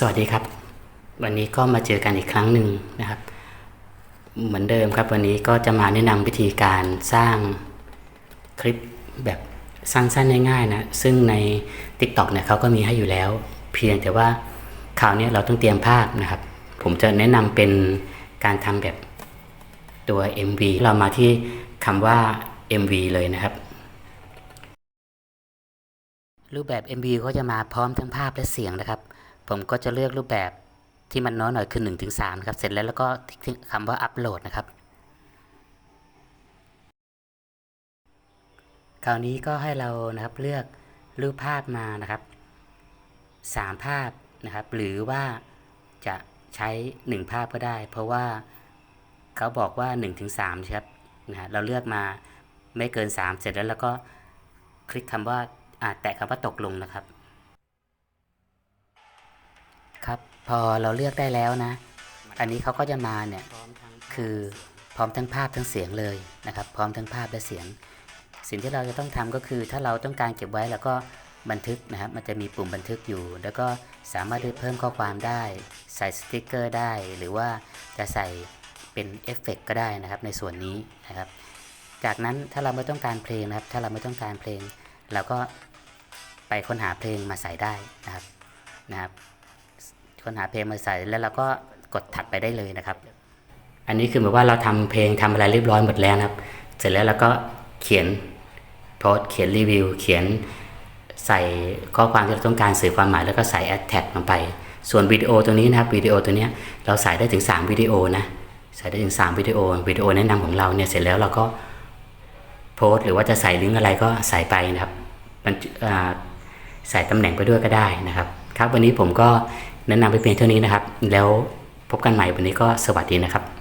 สวัสดีครับ วันนี้ก็มาเจอกันอีกครั้งหนึ่งนะครับ เหมือนเดิมครับ วันนี้ก็จะมาแนะนำวิธีการสร้างคลิปแบบสั้นๆง่ายๆนะซึ่งใน TikTok เนี่ยเขาก็มีให้อยู่แล้ว เพียงแต่ว่าคราวนี้เราต้องเตรียมภาพนะครับ ผมจะแนะนำเป็นการทำแบบตัว MV เรามาที่คำว่า MV เลยนะครับ รูปแบบ MV ก็จะมาพร้อมทั้งภาพและเสียงนะครับ ผมก็จะเลือกรูปแบบที่มันน้อยหน่อยคือ1-3ถึงนะครับ เสร็จแล้วแล้วก็คำว่าอัปโหลดนะครับ คราวนี้ก็ให้เรานะครับเลือกรูปภาพมานะครับ 3 ภาพนะครับ หรือว่าจะใช้ 1 ภาพก็ได้ เพราะว่าเขาบอกว่า 1-3ถึง3ใช่ครับนะฮะเราเลือกมาไม่เกิน 3 เสร็จแล้วแล้วก็คลิกคำว่าอ่าแตะคำว่าตกลงนะครับ ครับ พอเราเลือกได้แล้วนะ อันนี้เขาก็จะมาเนี่ยคือพร้อมทั้งภาพทั้งเสียงเลยนะครับ พร้อมทั้งภาพและเสียง สิ่งที่เราจะต้องทำก็คือ ถ้าเราต้องการเก็บไว้แล้วก็บันทึกนะครับ มันจะมีปุ่มบันทึกอยู่ แล้วก็สามารถเพิ่มข้อความได้ ใส่สติกเกอร์ได้ หรือว่าจะใส่เป็นเอฟเฟกต์ก็ได้นะครับในส่วนนี้นะครับ จากนั้นถ้าเราไม่ต้องการเพลงนะครับ ถ้าเราไม่ต้องการเพลง เราก็ไปค้นหาเพลงมาใส่ได้นะครับนะครับ ค้นหาเพลงมาใส่แล้วเราก็กดถัดไปได้เลยนะครับ อันนี้คือแบบว่าเราทำเพลงทำอะไรเรียบร้อยหมดแล้วนะครับ เสร็จแล้วเราก็เขียนโพสเขียนรีวิว เขียนใส่ข้อความที่เราต้องการสื่อความหมายแล้วก็ใส่แอดแท็กลงไป ส่วนวิดีโอตัวนี้นะครับวิดีโอตัวนี้เราใส่ได้ถึง 3 วิดีโอนะใส่ได้ถึง 3 วิดีโอวิดีโอแนะนำของเราเนี่ยเสร็จแล้วเราก็โพสหรือว่าจะใส่ลิงก์อะไรก็ใส่ไปนะครับมันใส่ตำแหน่งไปด้วยก็ได้นะครับ ครับวันนี้ผมก็ แนะนำไปเพียงเท่านี้นะครับ แล้วพบกันใหม่วันนี้ก็สวัสดีนะครับ